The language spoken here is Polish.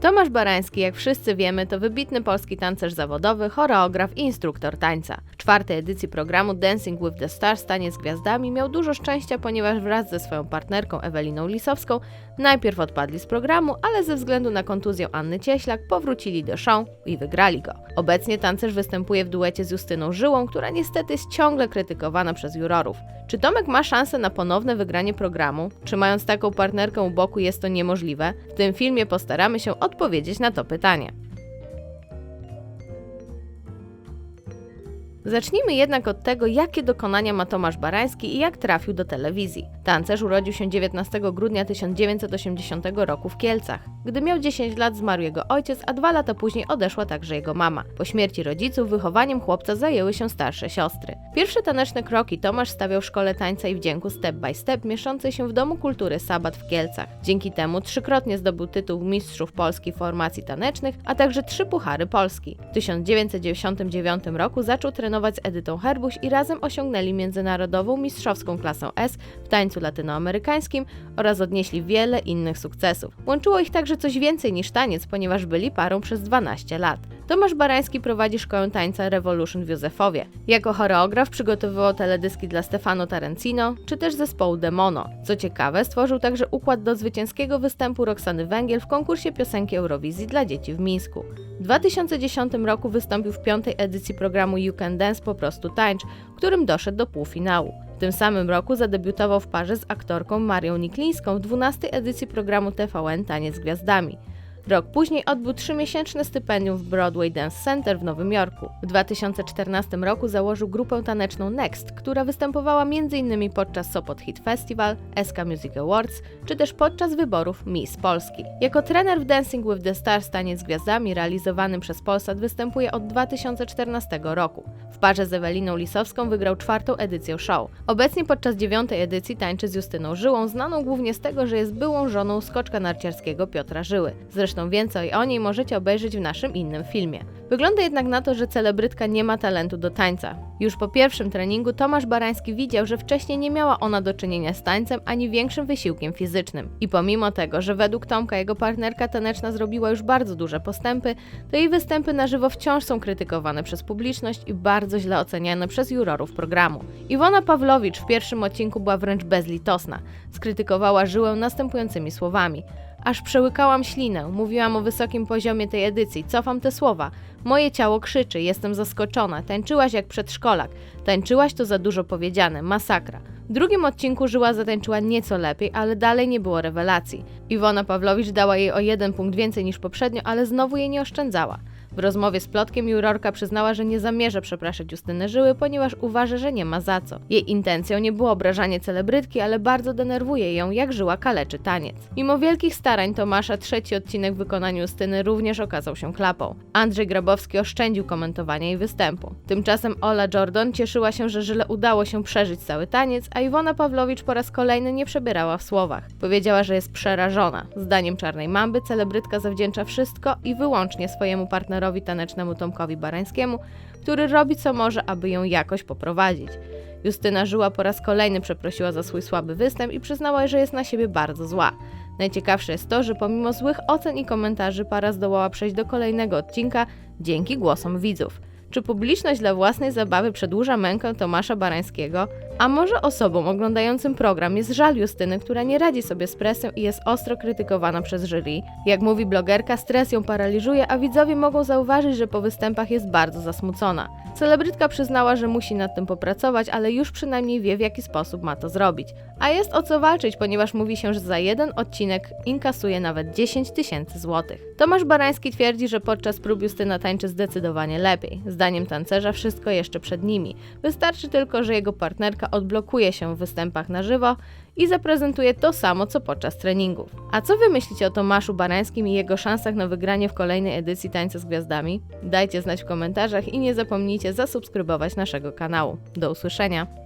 Tomasz Barański, jak wszyscy wiemy, to wybitny polski tancerz zawodowy, choreograf i instruktor tańca. W czwartej edycji programu Dancing with the Stars Taniec z Gwiazdami miał dużo szczęścia, ponieważ wraz ze swoją partnerką Eweliną Lisowską najpierw odpadli z programu, ale ze względu na kontuzję Anny Cieślak powrócili do show i wygrali go. Obecnie tancerz występuje w duecie z Justyną Żyłą, która niestety jest ciągle krytykowana przez jurorów. Czy Tomek ma szansę na ponowne wygranie programu? Czy mając taką partnerkę u boku jest to niemożliwe? W tym filmie postaramy się odpowiedzieć na to pytanie. Zacznijmy jednak od tego, jakie dokonania ma Tomasz Barański i jak trafił do telewizji. Tancerz urodził się 19 grudnia 1980 roku w Kielcach. Gdy miał 10 lat zmarł jego ojciec, a dwa lata później odeszła także jego mama. Po śmierci rodziców wychowaniem chłopca zajęły się starsze siostry. Pierwsze taneczne kroki Tomasz stawiał w szkole tańca i wdzięku Step by Step mieszczącej się w Domu Kultury Sabat w Kielcach. Dzięki temu trzykrotnie zdobył tytuł Mistrzów Polski Formacji Tanecznych, a także trzy Puchary Polski. W 1999 roku zaczął trenować z Edytą Herbuś i razem osiągnęli międzynarodową mistrzowską klasę S w tańcu latynoamerykańskim oraz odnieśli wiele innych sukcesów. Łączyło ich także coś więcej niż taniec, ponieważ byli parą przez 12 lat. Tomasz Barański prowadzi szkołę tańca Revolution w Józefowie. Jako choreograf przygotowywał teledyski dla Stefano Tarencino czy też zespołu Demono. Co ciekawe, stworzył także układ do zwycięskiego występu Roxany Węgiel w konkursie piosenki Eurowizji dla dzieci w Mińsku. W 2010 roku wystąpił w piątej edycji programu You Can Dance po prostu tańcz, którym doszedł do półfinału. W tym samym roku zadebiutował w parze z aktorką Marią Niklińską w 12 edycji programu TVN Taniec z Gwiazdami. Rok później odbył trzymiesięczne stypendium w Broadway Dance Center w Nowym Jorku. W 2014 roku założył grupę taneczną Next, która występowała m.in. podczas Sopot Hit Festival, SK Music Awards, czy też podczas wyborów Miss Polski. Jako trener w Dancing with the Stars Taniec z Gwiazdami realizowanym przez Polsat występuje od 2014 roku. W parze z Eweliną Lisowską wygrał czwartą edycję show. Obecnie podczas dziewiątej edycji tańczy z Justyną Żyłą, znaną głównie z tego, że jest byłą żoną skoczka narciarskiego Piotra Żyły. Zresztą więcej o niej możecie obejrzeć w naszym innym filmie. Wygląda jednak na to, że celebrytka nie ma talentu do tańca. Już po pierwszym treningu Tomasz Barański widział, że wcześniej nie miała ona do czynienia z tańcem ani większym wysiłkiem fizycznym. I pomimo tego, że według Tomka jego partnerka taneczna zrobiła już bardzo duże postępy, to jej występy na żywo wciąż są krytykowane przez publiczność i bardzo źle oceniane przez jurorów programu. Iwona Pawlowicz w pierwszym odcinku była wręcz bezlitosna. Skrytykowała żyłę następującymi słowami. Aż przełykałam ślinę, mówiłam o wysokim poziomie tej edycji, cofam te słowa. Moje ciało krzyczy, jestem zaskoczona, tańczyłaś jak przedszkolak. Tańczyłaś to za dużo powiedziane, masakra. W drugim odcinku Żyła zatańczyła nieco lepiej, ale dalej nie było rewelacji. Iwona Pawlowicz dała jej o jeden punkt więcej niż poprzednio, ale znowu jej nie oszczędzała. W rozmowie z Plotkiem jurorka przyznała, że nie zamierza przepraszać Justyny Żyły, ponieważ uważa, że nie ma za co. Jej intencją nie było obrażanie celebrytki, ale bardzo denerwuje ją, jak Żyła kaleczy taniec. Mimo wielkich starań Tomasza, trzeci odcinek w wykonaniu Justyny również okazał się klapą. Andrzej Grabowski oszczędził komentowania jej występu. Tymczasem Ola Jordan cieszyła się, że Żyle udało się przeżyć cały taniec, a Iwona Pawlowicz po raz kolejny nie przebierała w słowach. Powiedziała, że jest przerażona. Zdaniem Czarnej Mamby celebrytka zawdzięcza wszystko i wyłącznie swojemu partnerowi partnerowi tanecznemu Tomkowi Barańskiemu, który robi co może, aby ją jakoś poprowadzić. Justyna Żyła po raz kolejny przeprosiła za swój słaby występ i przyznała, że jest na siebie bardzo zła. Najciekawsze jest to, że pomimo złych ocen i komentarzy para zdołała przejść do kolejnego odcinka dzięki głosom widzów. Czy publiczność dla własnej zabawy przedłuża mękę Tomasza Barańskiego? A może osobom oglądającym program jest żal Justyny, która nie radzi sobie z presją i jest ostro krytykowana przez jury? Jak mówi blogerka, stres ją paraliżuje, a widzowie mogą zauważyć, że po występach jest bardzo zasmucona. Celebrytka przyznała, że musi nad tym popracować, ale już przynajmniej wie, w jaki sposób ma to zrobić. A jest o co walczyć, ponieważ mówi się, że za jeden odcinek inkasuje nawet 10 tysięcy złotych. Tomasz Barański twierdzi, że podczas prób Justyna tańczy zdecydowanie lepiej. Zdaniem tancerza wszystko jeszcze przed nimi. Wystarczy tylko, że jego partnerka odblokuje się w występach na żywo i zaprezentuje to samo, co podczas treningów. A co wy myślicie o Tomaszu Barańskim i jego szansach na wygranie w kolejnej edycji Tańca z Gwiazdami? Dajcie znać w komentarzach i nie zapomnijcie zasubskrybować naszego kanału. Do usłyszenia!